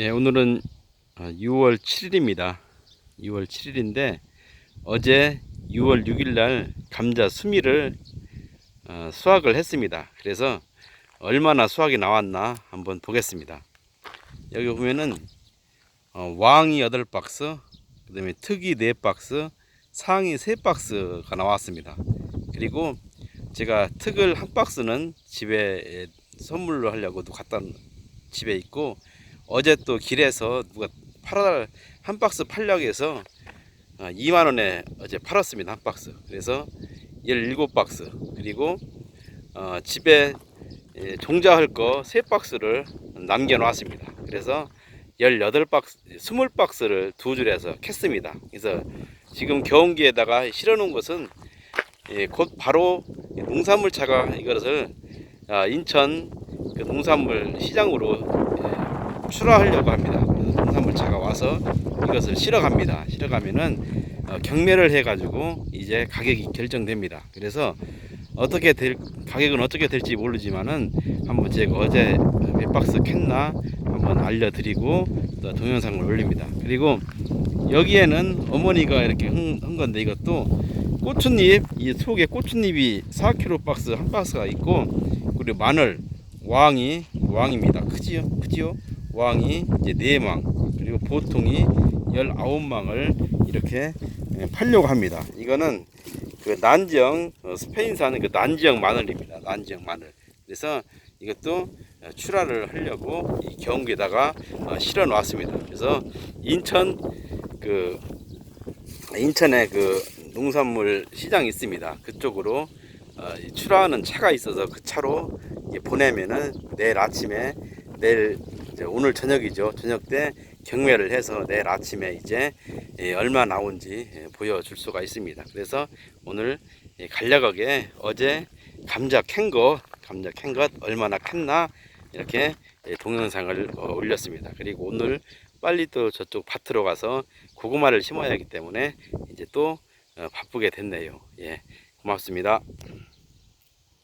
예, 오늘은 6월 7일입니다. 6월 7일인데 어제 6월 6일 날 감자 수미를 어, 수확을 했습니다. 그래서 얼마나 수확이 나왔나 한번 보겠습니다. 여기 보면은 어, 왕이 8박스, 그 다음에 특이 4박스, 상이 3박스가 나왔습니다. 그리고 제가 특을 한 박스는 집에 선물로 하려고 도 갖다 집에 있고 어제 또 길에서 누가 팔아 한 박스 팔려고 해서 2만 원에 어제 팔았습니다 한 박스. 그래서 17박스 그리고 어, 집에 예, 종자할 거세 박스를 남겨 놨습니다. 그래서 18박스, 20박스를 두 줄에서 캤습니다. 그래서 지금 경운기에다가 실어 놓은 것은 예, 곧 바로 농산물 차가 이것을 아, 인천 그 농산물 시장으로 예, 출하하려고 합니다. 그래서 농산물 차가 와서 이것을 실어 갑니다. 실어 가면은 어, 경매를 해가지고 이제 가격이 결정됩니다. 그래서 어떻게 될 가격은 어떻게 될지 모르지만은 한번 제가 어제 몇 박스 캤나 한번 알려드리고 또 동영상을 올립니다. 그리고 여기에는 어머니가 이렇게 한, 한 건데 이것도 고추잎 이 속에 고추잎이 4kg 박스 한 박스가 있고 그리고 마늘 왕이 왕입니다. 크지요? 크지요? 왕이 이제 네망 그리고 보통이 19망을 이렇게 예, 팔려고 합니다. 이거는 그 난지형 어, 스페인산 그 난지형 마늘입니다. 난지형 마늘. 그래서 이것도 어, 출하를 하려고 이 경기에다가 어, 실어 놨습니다. 그래서 인천 그 인천에 그 농산물 시장이 있습니다. 그쪽으로 출하하는 차가 있어서 그 차로 보내면은 내일 아침에 내일 이제 오늘 저녁이죠. 저녁 때 경매를 해서 내일 아침에 이제 예, 얼마 나온지 예, 보여줄 수가 있습니다. 그래서 오늘 예, 간략하게 어제 감자 캔 거, 감자 캔 것 얼마나 캤나 이렇게 예, 동영상을 어, 올렸습니다. 그리고 오늘 빨리 또 저쪽 밭으로 가서 고구마를 심어야 하기 때문에 이제 또 어, 바쁘게 됐네요. 예, 고맙습니다.